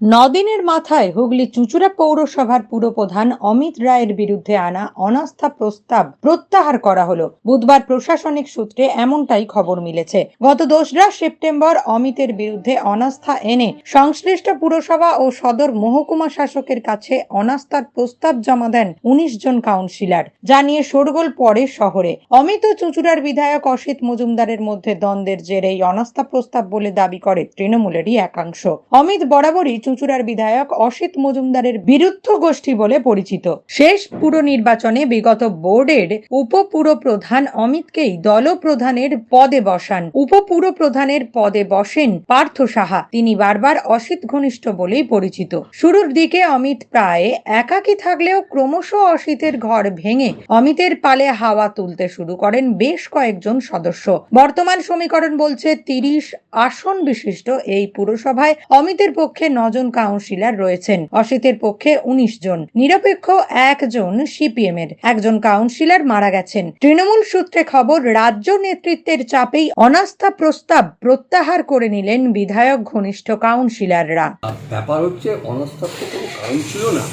নদিনের মাথায় হুগলি চুঁচুড়া পৌরসভার পুরপ্রধান অমিত রায়ের বিরুদ্ধে আনা অনাস্থা প্রস্তাব প্রত্যাহার করা হলো। বুধবার প্রশাসনিক সূত্রে এমনটাই খবর মিলেছে। গত দোসরা সেপ্টেম্বর অমিতের বিরুদ্ধে অনাস্থা এনে সংশ্লিষ্ট পুরসভা ও সদর মহকুমা শাসকের কাছে অনাস্থার প্রস্তাব জমা দেন উনিশ জন কাউন্সিলর, যা নিয়ে শোরগোল পড়ে শহরে। অমিত ও চুঁচুড়ার বিধায়ক অসিত মজুমদারের মধ্যে দ্বন্দ্বের জেরে এই অনাস্থা প্রস্তাব বলে দাবি করে তৃণমূলেরই একাংশ। অমিত বরাবরই চুঁচুড়ার বিধায়ক অসিত মজুমদারের বিরুদ্ধ গোষ্ঠী বলে পরিচিত। শেষ পুর নির্বাচনে বিগত বোর্ডের উপপুর প্রধান অমিতকেই দল প্রধানের পদে বসান। উপপুর প্রধানের পদে বসেন পার্থ সাহা। তিনি বারবার অসিত ঘনিষ্ঠ বলেই পরিচিত। শুরুর দিকে অমিত প্রায় একাকী থাকলেও ক্রমশ অসিতের ঘর ভেঙে অমিতের পালে হাওয়া তুলতে শুরু করেন বেশ কয়েকজন সদস্য। বর্তমান সমীকরণ বলছে তিরিশ আসন বিশিষ্ট এই পুরসভায় অমিতের পক্ষে নজন কাউন্সিলর রয়েছেন। অসিতের পক্ষে উনিশ জন। নিরপেক্ষ একজন সিপিএম এর একজন কাউন্সিলর মারা গেছেন। তৃণমূল সূত্রে খবর, রাজ্য নেতৃত্বের চাপেই অনাস্থা প্রস্তাব প্রত্যাহার করে নিলেন বিধায়ক ঘনিষ্ঠ কাউন্সিলররা। ব্যাপার হচ্ছে অনাস্থার তো কোনো কারণ ছিল না।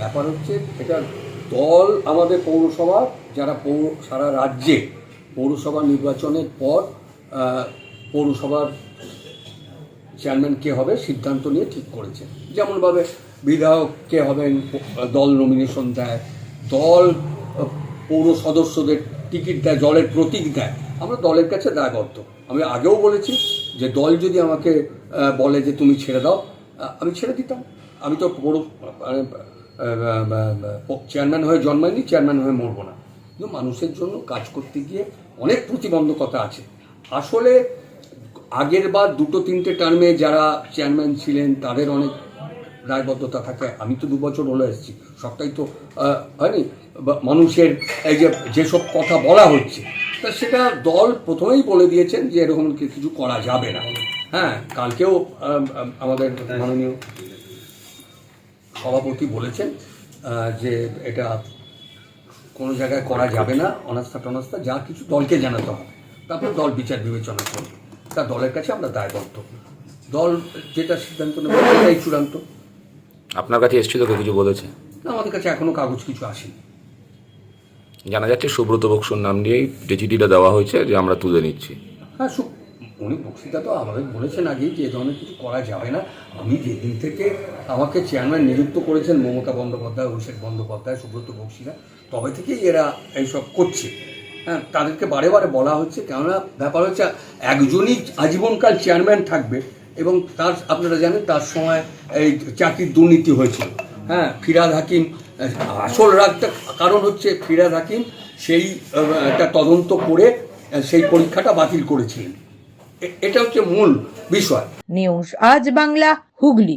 ব্যাপার হচ্ছে, এটা দল আমাদের পৌরসভা, যারা পৌর, সারা রাজ্যে পৌরসভা নির্বাচনের পর পৌরসভার চেয়ারম্যান কে হবে সিদ্ধান্ত নিয়ে ঠিক করেছে। যেমনভাবে বিধায়ক কে হবেন, দল নমিনেশন দেয়, দল, পৌর সদস্যদের টিকিট দেয় দলের প্রতীক দেয়। আমরা দলের কাছে দায়বদ্ধ। আমি আগেও বলেছি যে দল যদি আমাকে বলে যে তুমি ছেড়ে দাও আমি ছেড়ে দিতাম। আমি তো পৌর চেয়ারম্যান হয়ে জন্মাইনি, চেয়ারম্যান হয়ে মরবো না। কিন্তু মানুষের জন্য কাজ করতে গিয়ে অনেক প্রতিবন্ধকতা আছে। আসলে আগের বার দুটো তিনটে টার্মে যারা চেয়ারম্যান ছিলেন তাদের অনেক দায়বদ্ধতা থাকে। আমি তো দু বছর হলো এসেছি। সবটাই তো হয়নি? মানুষের এই যে যেসব কথা বলা হচ্ছে তা সেটা দল প্রথমেই বলে দিয়েছেন যে এরকম কিছু করা যাবে না। হ্যাঁ কালকেও আম, আম, আমাদের মাননীয় সভাপতি বলেছেন যে এটা কোনো জায়গায় করা যাবে না অনাস্থা টনাস্থা যা কিছু দলকে জানাতে হবে। তারপর দল বিচার বিবেচনা করবে। তা দলের কাছে আমরা দায়বদ্ধ দল যেটা সিদ্ধান্ত নেবে সেটাই চূড়ান্ত। আপনার কাছে এসেছিল কেউ কিছু বলেছে? না, আমাদের কাছে এখনও কাগজ কিছু আসেনি। জানা যাচ্ছে সুব্রত বক্সুর নাম দিয়েই যে চিঠিটা দেওয়া হয়েছে যে আমরা তুলে নিচ্ছি। হ্যাঁ সু উনি বক্তৃতা তো আমাদের বলেছেন আগেই যে ধরনের কিছু করা যাবে না। আমি যেদিন থেকে আমাকে চেয়ারম্যান নিযুক্ত করেছেন মমতা বন্দ্যোপাধ্যায় অভিষেক বন্দ্যোপাধ্যায় সুব্রত বক্সিরা তবে থেকেই এরা এইসব করছে। হ্যাঁ তাদেরকে বারে বারে বলা হচ্ছে, কেননা ব্যাপার হচ্ছে একজনই আজীবনকাল চেয়ারম্যান থাকবে এবং তার, আপনারা জানেন তার সময় এই চাকরির দুর্নীতি হয়েছিল হ্যাঁ ফিরাদ হাকিম আসল রাগটা, কারণ হচ্ছে ফিরাদ হাকিম সেই একটা তদন্ত করে সেই পরীক্ষাটা বাতিল করেছিলেন। এটা হচ্ছে মূল বিষয়। নিউজ, আজ বাংলা, হুগলি।